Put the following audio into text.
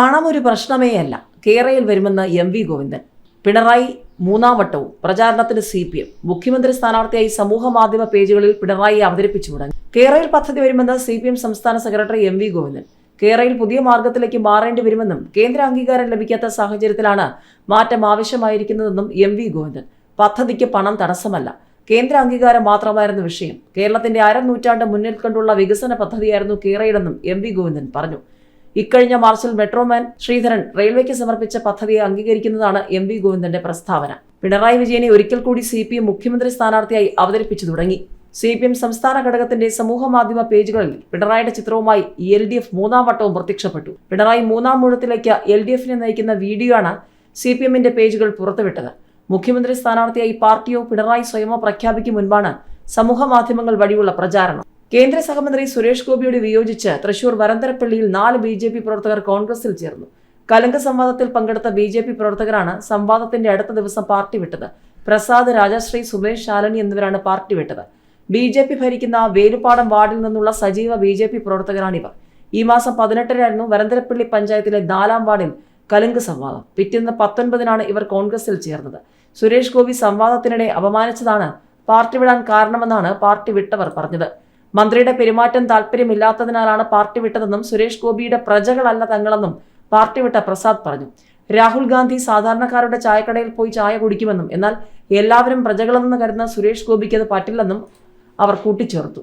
പണം ഒരു പ്രശ്നമേ അല്ല. കേരയിൽ വരുമെന്ന് എം വി ഗോവിന്ദൻ. പിണറായി മൂന്നാം വട്ടവും പ്രചാരണത്തിന് സി പി എം. മുഖ്യമന്ത്രി സ്ഥാനാർത്ഥിയായി സമൂഹ മാധ്യമ പേജുകളിൽ പിണറായി അവതരിപ്പിച്ചു തുടങ്ങി. കേരയിൽ പദ്ധതി വരുമെന്ന് സി പി എം സംസ്ഥാന സെക്രട്ടറി എം വി ഗോവിന്ദൻ. കേരയിൽ പുതിയ മാർഗത്തിലേക്ക് മാറേണ്ടി വരുമെന്നും കേന്ദ്ര അംഗീകാരം ലഭിക്കാത്ത സാഹചര്യത്തിലാണ് മാറ്റം ആവശ്യമായിരിക്കുന്നതെന്നും എം വി ഗോവിന്ദൻ. പദ്ധതിക്ക് പണം തടസ്സമല്ല. കേന്ദ്ര അംഗീകാരം മാത്രമായിരുന്നു വിഷയം. കേരളത്തിന്റെ അര നൂറ്റാണ്ട് മുന്നിൽ കണ്ടുള്ള വികസന പദ്ധതിയായിരുന്നു കേരളയിലെന്നും എം വി ഗോവിന്ദൻ പറഞ്ഞു. ഇക്കഴിഞ്ഞ മാർച്ചിൽ മെട്രോമാൻ ശ്രീധരൻ റെയിൽവേക്ക് സമർപ്പിച്ച പദ്ധതിയെ അംഗീകരിക്കുന്നതാണ് എം വി ഗോവിന്ദന്റെ പ്രസ്താവന. പിണറായി വിജയനെ ഒരിക്കൽ കൂടി സി പി എം മുഖ്യമന്ത്രി സ്ഥാനാർത്ഥിയായി അവതരിപ്പിച്ചു തുടങ്ങി. സി പി എം സംസ്ഥാന ഘടകത്തിന്റെ സമൂഹ മാധ്യമ പേജുകളിൽ പിണറായിയുടെ ചിത്രവുമായി എൽ ഡി എഫ് മൂന്നാം വട്ടവും പ്രത്യക്ഷപ്പെട്ടു. പിണറായി മൂന്നാം മൂഴത്തിലേക്ക് എൽ ഡി എഫിനെ നയിക്കുന്ന വീഡിയോ ആണ് സി പി എമ്മിന്റെ പേജുകൾ പുറത്തുവിട്ടത്. മുഖ്യമന്ത്രി സ്ഥാനാർത്ഥിയായി പാർട്ടിയോ പിണറായി സ്വയമോ പ്രഖ്യാപിക്കും മുൻപാണ് സമൂഹ മാധ്യമങ്ങൾ വഴിയുള്ള പ്രചാരണം. കേന്ദ്ര സഹമന്ത്രി സുരേഷ് ഗോപിയോട് വിയോജിച്ച് തൃശൂർ വരന്തരപ്പള്ളിയിൽ നാല് ബി ജെ പി പ്രവർത്തകർ കോൺഗ്രസിൽ ചേർന്നു. കലങ്ക സംവാദത്തിൽ പങ്കെടുത്ത ബി ജെ പി പ്രവർത്തകരാണ് സംവാദത്തിന്റെ അടുത്ത ദിവസം പാർട്ടി വിട്ടത്. പ്രസാദ് രാജശ്രീ സുമേഷ് ശാലനി എന്നിവരാണ് പാർട്ടി വിട്ടത്. ബി ജെ പി ഭരിക്കുന്ന വേലുപ്പാടം വാർഡിൽ നിന്നുള്ള സജീവ ബി ജെ പി പ്രവർത്തകരാണിവർ. ഈ മാസം പതിനെട്ടിനായിരുന്നു വരന്തരപ്പള്ളി പഞ്ചായത്തിലെ നാലാം വാർഡിൽ കലുങ്ക് സംവാദം. പിറ്റേന്ന് പത്തൊൻപതിനാണ് ഇവർ കോൺഗ്രസിൽ ചേർന്നത്. സുരേഷ് ഗോപി സംവാദത്തിനിടെ അപമാനിച്ചതാണ് പാർട്ടി വിടാൻ കാരണമെന്നാണ് പാർട്ടി വിട്ടവർ പറഞ്ഞത്. മന്ത്രിയുടെ പെരുമാറ്റം താല്പര്യമില്ലാത്തതിനാലാണ് പാർട്ടി വിട്ടതെന്നും സുരേഷ് ഗോപിയുടെ പ്രജകളല്ല തങ്ങളെന്നും പാർട്ടി വിട്ട പ്രസാദ് പറഞ്ഞു. രാഹുൽ ഗാന്ധി സാധാരണക്കാരുടെ ചായക്കടയിൽ പോയി ചായ കുടിക്കുമെന്നും എന്നാൽ എല്ലാവരും പ്രജകളെന്ന് കരുതുന്ന സുരേഷ് ഗോപിക്ക് അത് പറ്റില്ലെന്നും അവർ കൂട്ടിച്ചേർത്തു.